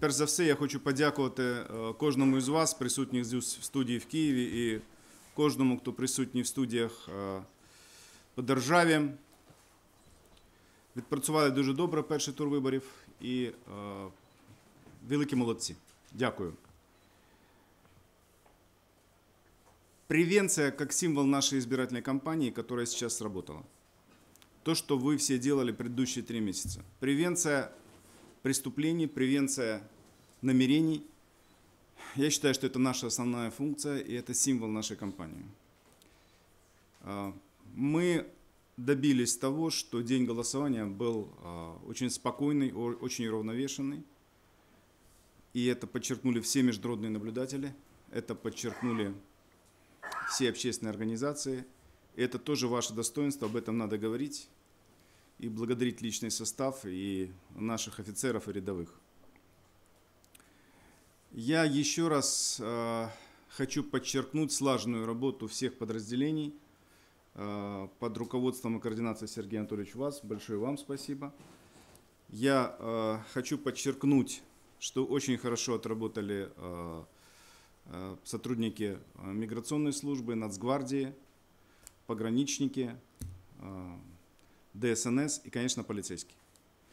перш за все, я хочу подякувати е, кожному із вас, присутніх в студії в Києві, і кожному, хто присутній в студіях е, по державі. Відпрацювали дуже добре перший тур виборів і е, великі молодці. Дякую. Превенция как символ нашей избирательной кампании, которая сейчас сработала. То, что вы все делали предыдущие три месяца. Превенция преступлений, превенция намерений. Я считаю, что это наша основная функция и это символ нашей кампании. А, Мы добились того, что день голосования был а, очень спокойный, очень уравновешенный. И это подчеркнули все международные наблюдатели, это подчеркнули все общественные организации. Это тоже ваше достоинство, об этом надо говорить и благодарить личный состав и наших офицеров и рядовых. Я еще раз э, хочу подчеркнуть слаженную работу всех подразделений э, под руководством и координацией Сергея Анатольевича вас. Большое вам спасибо. Я э, хочу подчеркнуть, что очень хорошо отработали сотрудники миграционной службы, Нацгвардии, пограничники, ДСНС и, конечно, полицейские.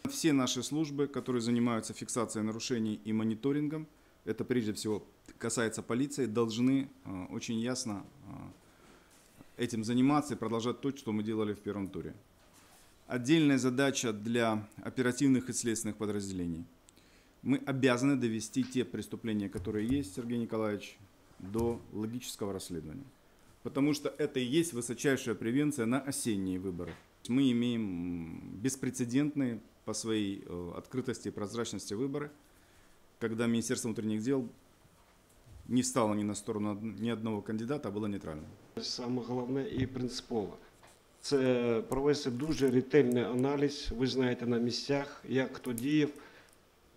Все наши службы, которые занимаются фиксацией нарушений и мониторингом, это прежде всего касается полиции, должны э, очень ясно э, этим заниматься и продолжать то, что мы делали в первом туре. Отдельная задача для оперативных и следственных подразделений. Мы обязаны довести те преступления, которые есть, Сергей Николаевич, до логического расследования. Потому что это и есть высочайшая превенция на осенние выборы. Мы имеем беспрецедентные по своей э, открытости и прозрачности выборы, когда Министерство внутренних дел не встало ни на сторону ни одного кандидата, а было нейтральным. Саме головне і принципове це провести дуже ретельний аналіз. Ви знаєте на місцях, як хто діяв,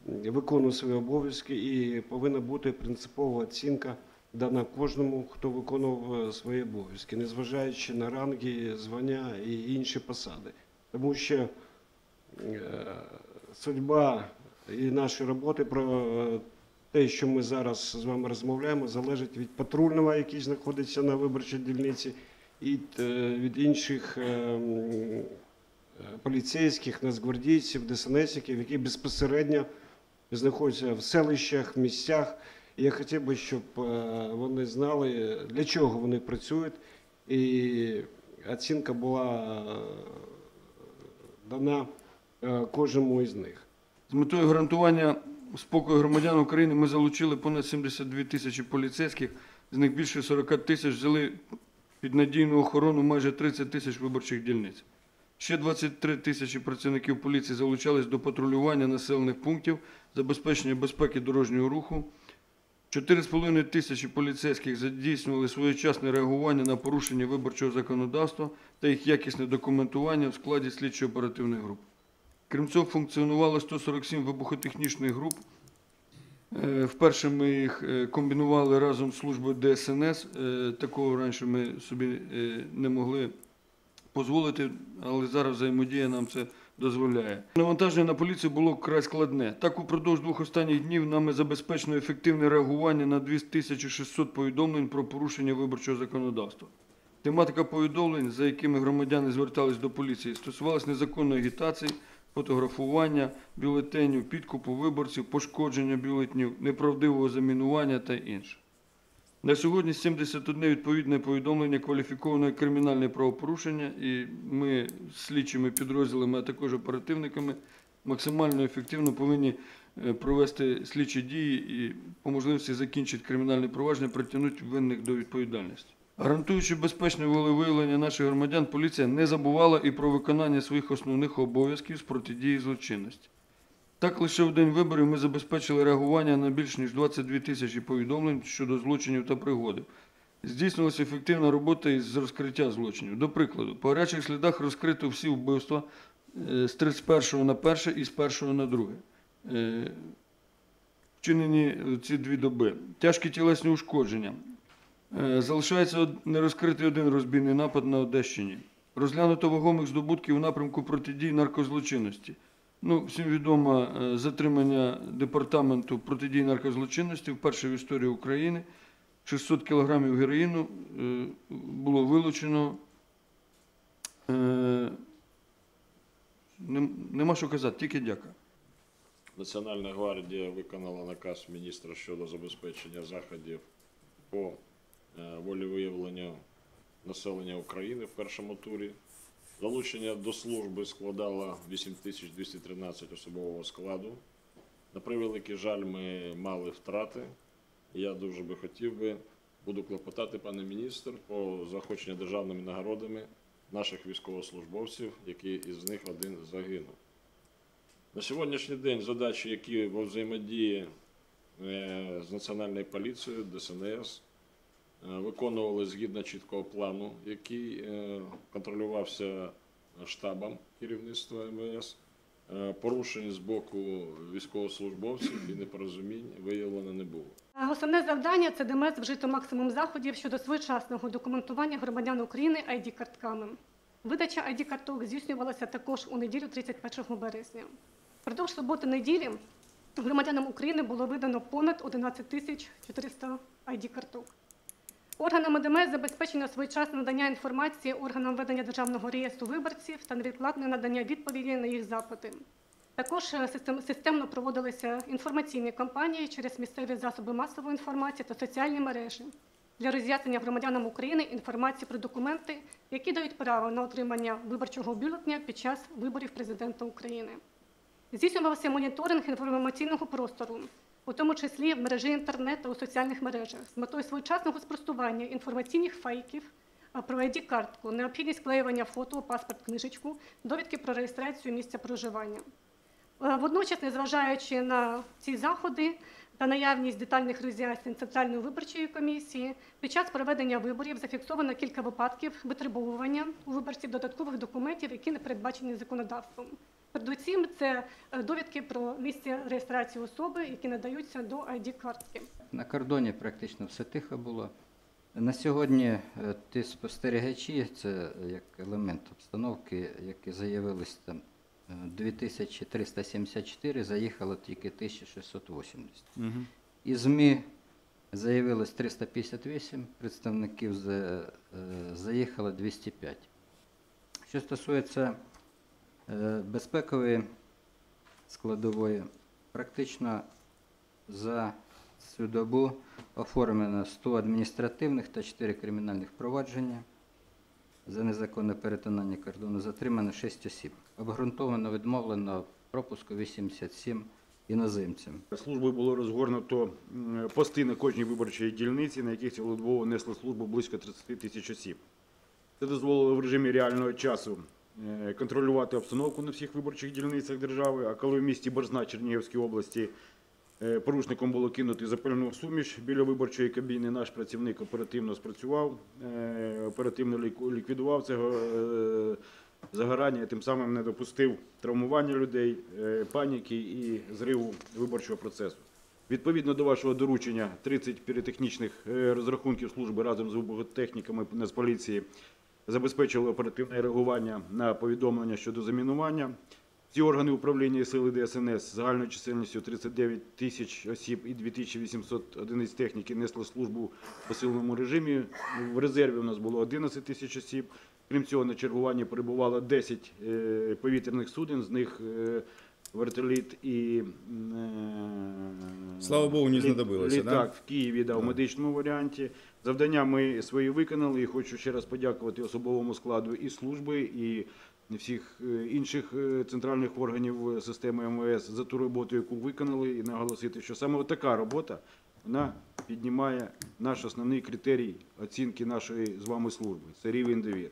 виконував свої обов'язки, і повинна бути принципова оцінка дана кожному, хто виконував е, свої обов'язки, незважаючи на ранги, звання і інші посади. Тому що е, судьба і наші роботи про е, те, що ми зараз з вами розмовляємо, залежить від патрульного, який знаходиться на виборчій дільниці, і е, від інших е, поліцейських, нацгвардійців, ДСНСників, які безпосередньо знаходяться в селищах, місцях. Я хотів би, щоб вони знали, для чого вони працюють, і оцінка була дана кожному із них. З метою гарантування спокою громадян України ми залучили понад 72 тисячі поліцейських, з них більше 40 тисяч взяли під надійну охорону майже 30 тисяч виборчих дільниць. Ще 23 тисячі працівників поліції залучались до патрулювання населених пунктів, забезпечення безпеки дорожнього руху. 4,5 тисячі поліцейських задійснювали своєчасне реагування на порушення виборчого законодавства та їх якісне документування в складі слідчо-оперативних груп. Крім цього, функціонувало 147 вибухотехнічних груп. Е, Вперше ми їх е, комбінували разом з службою ДСНС. Е, Такого раніше ми собі не могли дозволити, але зараз взаємодія нам це дозволяє. Навантаження на поліцію було вкрай складне. Так, упродовж двох останніх днів нами забезпечено ефективне реагування на 2600 повідомлень про порушення виборчого законодавства. Тематика повідомлень, за якими громадяни звертались до поліції, стосувалась незаконної агітації, фотографування, бюлетенів, підкупу виборців, пошкодження бюлетнів, неправдивого замінування та інше. На сьогодні 71 відповідне повідомлення кваліфікованого як кримінальне правопорушення, і ми слідчими підрозділами, а також оперативниками максимально ефективно повинні е, провести слідчі дії і по можливості закінчити кримінальне провадження, притягнути винних до відповідальності. Гарантуючи безпечне волевиявлення наших громадян, поліція не забувала і про виконання своїх основних обов'язків з протидії злочинності. Так, лише в день виборів ми забезпечили реагування на більш ніж 22 тисячі повідомлень щодо злочинів та пригодів. Здійснилася ефективна робота із розкриття злочинів. До прикладу, по гарячих слідах розкрито всі вбивства е, з 31 на 1 і з 1 на 2. Е, Вчинені ці дві доби. Тяжкі тілесні ушкодження. Е, Залишається нерозкритий один розбійний напад на Одещині. Розглянуто вагомих здобутків у напрямку протидії наркозлочинності. Ну, всім відомо е, затримання департаменту протидії наркозлочинності вперше в історії України. 600 кілограмів героїну е, було вилучено. Нема що казати, тільки дяка. Національна гвардія виконала наказ міністра щодо забезпечення заходів по е, волевиявленню населення України в першому турі. Залучення до служби складало 8213 особового складу. На превеликий жаль, ми мали втрати. Я дуже би хотів би, буду клопотати, пане міністр, по заохочення державними нагородами наших військовослужбовців, який із них один загинув. На сьогоднішній день задачі, які во взаємодії е, з Національною поліцією, ДСНС, виконували згідно чіткого плану, який е, контролювався штабом керівництва МВС. Е, Порушень з боку військовослужбовців і непорозумінь виявлено не було. Е, Основне завдання це ДМС вжито максимум заходів щодо своєчасного документування громадян України ID-картками. Видача ID-карток здійснювалася також у неділю 31 березня. Впродовж суботи-неділі громадянам України було видано понад 11 тисяч 400 ID-карток. Органами ДМС забезпечено своєчасне надання інформації органам ведення Державного реєстру виборців та невідкладне надання відповіді на їх запити. Також е, системно проводилися інформаційні кампанії через місцеві засоби масової інформації та соціальні мережі для роз'яснення громадянам України інформації про документи, які дають право на отримання виборчого бюлетня під час виборів президента України. Здійснювався моніторинг інформаційного простору, у тому числі в мережі інтернет та у соціальних мережах, з метою своєчасного спростування інформаційних фейків про ID-картку, необхідність вклеювання фото паспорт книжечку, довідки про реєстрацію місця проживання. Водночас, незважаючи на ці заходи та наявність детальних роз'яснень Центральної виборчої комісії, під час проведення виборів зафіксовано кілька випадків витребовування у виборців додаткових документів, які не передбачені законодавством. Передусім, це е, довідки про місце реєстрації особи, які надаються до ID-картки. На кордоні практично все тихо було. На сьогодні е, ті спостерігачі, це як елемент обстановки, які заявились там е, 2374, заїхало тільки 1680. Мгм. І ЗМІ заявилось 358 представників, е, заїхало 205. Що стосується е, безпекової складової, практично за цю добу оформлено 100 адміністративних та 4 кримінальних провадження. За незаконне перетинання кордону затримано 6 осіб. Обґрунтовано відмовлено пропуску 87 іноземцям. Службою було розгорнуто пости на кожній виборчій дільниці, на яких цілодобово несли службу близько 30 тисяч осіб. Це дозволило в режимі реального часу е, контролювати обстановку на всіх виборчих дільницях держави. А коли в місті Борзна Чернігівській області е, порушником було кинути запальну суміш біля виборчої кабіни, наш працівник оперативно спрацював, е, оперативно ліквідував цього е, загорання, тим самим не допустив травмування людей, е, паніки і зриву виборчого процесу. Відповідно до вашого доручення, 30 піротехнічних е, розрахунків служби разом з вибухотехніками Нацполіції забезпечили оперативне реагування на повідомлення щодо замінування. Ці органи управління і сили ДСНС загальною чисельністю 39 тисяч осіб і 2800 одиниць техніки несли службу в посиленому режимі. В резерві у нас було 11 тисяч осіб. Крім цього, на чергуванні перебувало 10 е, повітряних суден, з них е, вертоліт і е, Слава Богу, не знадобилося, да? в Києві да, в медичному варіанті. Завдання ми свої виконали і хочу ще раз подякувати особовому складу і служби, і всіх е, інших е, центральних органів системи МВС за ту роботу, яку виконали, і наголосити, що саме така робота вона піднімає наш основний критерій оцінки нашої з вами служби. Це рівень довіри.